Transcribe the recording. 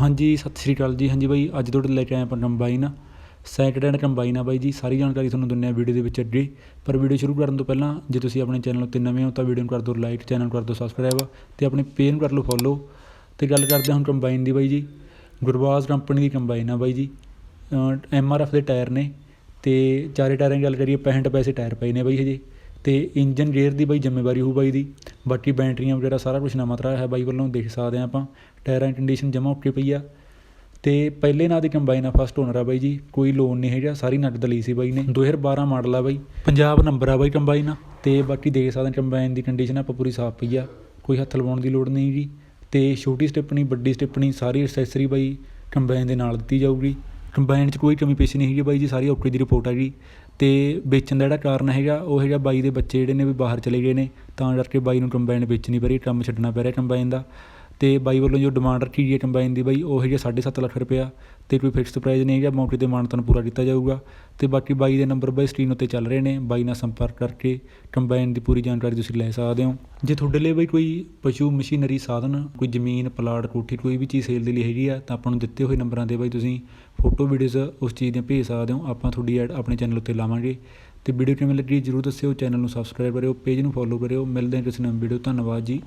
ਹਾਂਜੀ, ਸਤਿ ਸ਼੍ਰੀ ਅਕਾਲ ਜੀ। ਹਾਂਜੀ ਬਾਈ, ਅੱਜ ਤੁਹਾਡੇ ਲੈ ਕੇ ਆਏ ਆਪਾਂ ਕੰਬਾਈਨ। ਸੈਕਿੰਡ ਹੈਂਡ ਕੰਬਾਈਨ ਆ ਬਾਈ ਜੀ। ਸਾਰੀ ਜਾਣਕਾਰੀ ਤੁਹਾਨੂੰ ਦਿੰਦੇ ਆ ਵੀਡੀਓ ਦੇ ਵਿੱਚ ਅੱਗੇ। ਪਰ ਵੀਡੀਓ ਸ਼ੁਰੂ ਕਰਨ ਤੋਂ ਪਹਿਲਾਂ, ਜੇ ਤੁਸੀਂ ਆਪਣੇ ਚੈਨਲ ਉੱਤੇ ਨਵੇਂ ਹੋ ਤਾਂ ਵੀਡੀਓ ਨੂੰ ਕਰ ਦਿਓ ਲਾਈਕ ਚੈਨਲ ਨੂੰ ਕਰ ਦਿਓ ਸਬਸਕ੍ਰਾਈਬ ਤੇ ਆਪਣੇ ਪੇਜ ਨੂੰ ਕਰ ਲਓ ਫੋਲੋ ਤੇ ਗੱਲ ਕਰਦੇ ਹਾਂ ਹੁਣ ਕੰਬਾਈਨ ਦੀ ਬਾਈ ਜੀ। ਗੁਰਬਾਜ਼ ਕੰਪਨੀ ਦੀ ਕੰਬਾਈਨ ਆ ਬਾਈ ਜੀ। ਐਮ ਆਰ ਐਫ ਦੇ ਟਾਇਰ ਨੇ। ਤੇ ਚਾਰੇ ਟਾਇਰਾਂ ਦੀ ਗੱਲ ਕਰੀਏ 65 ਪੈਸੇ ਟਾਇਰ ਪਏ ਨੇ ਬਾਈ ਹਜੇ। ਅਤੇ ਇੰਜਨ ਗੇਅਰ ਦੀ ਬਾਈ ਜ਼ਿੰਮੇਵਾਰੀ ਹੋਊ ਬਾਈ ਦੀ। ਬਾਕੀ ਬੈਟਰੀਆਂ ਵਗੈਰਾ ਸਾਰਾ ਕੁਛ ਨਵਾਂ ਤਰਾ ਹੈ ਬਾਈ ਵੱਲੋਂ ਦੇਖ ਸਕਦੇ ਹਾਂ ਆਪਾਂ। ਟਾਇਰਾਂ ਦੀ ਕੰਡੀਸ਼ਨ ਜਮਾ ਓਕੇ ਪਈ ਆ। ਅਤੇ ਪਹਿਲੇ ਨਾਂ ਦੀ ਕੰਬਾਈਨ ਆ ਫਸਟ ਓਨਰ ਆ ਬਾਈ ਜੀ। ਕੋਈ ਲੋਨ ਨਹੀਂ ਹੈਗਾ, ਸਾਰੀ ਨਗਦ ਲਈ ਸੀ ਬਾਈ ਨੇ। 2012 ਮਾਡਲ ਆ ਬਾਈ। ਪੰਜਾਬ ਨੰਬਰ ਆ ਬਾਈ ਕੰਬਾਈਨ ਤੇ ਬਾਕੀ ਦੇਖ ਸਕਦੇ ਕੰਬਾਈਨ ਦੀ ਕੰਡੀਸ਼ਨ ਆਪਾਂ ਪੂਰੀ ਸਾਫ਼ ਪਈ ਆ। ਕੋਈ ਹੱਥ ਲਵਾਉਣ ਦੀ ਲੋੜ ਨਹੀਂ ਜੀ। ਤੇ ਛੋਟੀ ਸਟੈਪਣੀ ਵੱਡੀ ਸਟੈਪਣੀ ਸਾਰੀ ਐਕਸੈਸਰੀ ਬਾਈ ਕੰਬਾਈਨ ਦੇ ਨਾਲ ਦਿੱਤੀ ਜਾਊਗੀ। ਕੰਬਾਈਨ 'ਚ ਕੋਈ ਕਮੀ ਪੇਸ਼ੀ ਨਹੀਂ ਹੈਗੀ ਬਾਈ ਜੀ। ਸਾਰੀ ਓਕੇ ਦੀ ਰਿਪੋਰਟ ਹੈਗੀ ਅਤੇ ਵੇਚਣ ਦਾ ਜਿਹੜਾ ਕਾਰਨ ਹੈਗਾ, ਉਹ ਹੈਗਾ ਬਾਈ ਦੇ ਬੱਚੇ ਜਿਹੜੇ ਨੇ ਵੀ ਬਾਹਰ ਚਲੇ ਗਏ ਨੇ, ਤਾਂ ਕਰਕੇ ਬਾਈ ਨੂੰ ਕੰਬਾਈਨ ਵੇਚਣੀ ਪੈ ਰਹੀ, ਕੰਮ ਛੱਡਣਾ ਪੈ ਰਿਹਾ ਕੰਬਾਈਨ ਦਾ। ਅਤੇ ਬਾਈ ਵੱਲੋਂ ਜੋ ਡਿਮਾਂਡ ਰੱਖੀ ਗਈ ਹੈ ਕੰਬਾਈਨ ਦੀ ਬਾਈ, ਉਹ ਹੈਗੀ 7.5 ਲੱਖ ਰੁਪਇਆ ਅਤੇ ਕੋਈ ਫਿਕਸਡ ਪ੍ਰਾਈਜ਼ ਨਹੀਂ ਹੈਗਾ, ਮੌਕੇ ਤੇ ਮਾਨਤਨ ਪੂਰਾ ਕੀਤਾ ਜਾਊਗਾ। ਅਤੇ ਬਾਕੀ ਬਾਈ ਦੇ ਨੰਬਰ ਬਾਈ ਸਕਰੀਨ ਉੱਤੇ ਚੱਲ ਰਹੇ ਨੇ, ਬਾਈ ਨਾਲ ਸੰਪਰਕ ਕਰਕੇ ਕੰਬਾਈਨ ਦੀ ਪੂਰੀ ਜਾਣਕਾਰੀ ਤੁਸੀਂ ਲੈ ਸਕਦੇ ਹੋ। ਜੇ ਤੁਹਾਡੇ ਲਈ ਬਾਈ ਕੋਈ ਪਸ਼ੂ ਮਸ਼ੀਨਰੀ ਸਾਧਨ, ਕੋਈ ਜ਼ਮੀਨ, ਪਲਾਟ, ਕੋਠੀ, ਕੋਈ ਵੀ ਚੀਜ਼ ਸੇਲ ਦੇ ਲਈ ਹੈਗੀ ਆ, ਤਾਂ ਆਪਾਂ ਨੂੰ ਦਿੱਤੇ ਹੋਏ ਨੰਬਰਾਂ ਤੇ ਬਾਈ ਤੁਸੀਂ ਫੋਟੋ ਵੀਡੀਓਜ਼ ਉਸ ਚੀਜ਼ ਦੀਆਂ ਭੇਜ ਸਕਦੇ ਹੋ। ਆਪਾਂ ਤੁਹਾਡੀ ਐਡ ਆਪਣੇ ਚੈਨਲ ਉੱਤੇ ਲਾਵਾਂਗੇ। ਤੇ ਵੀਡੀਓ ਕਿਵੇਂ ਲੱਗੀ ਜਰੂਰ ਦੱਸਿਓ, ਚੈਨਲ ਨੂੰ ਸਬਸਕ੍ਰਾਈਬ ਕਰਿਓ ਪੇਜ ਨੂੰ ਫੋਲੋ ਕਰਿਓ। ਮਿਲਦੇ ਹਾਂ ਕਿਸੇ ਨਵੀਂ ਵੀਡੀਓ ਧੰਨਵਾਦ ਜੀ।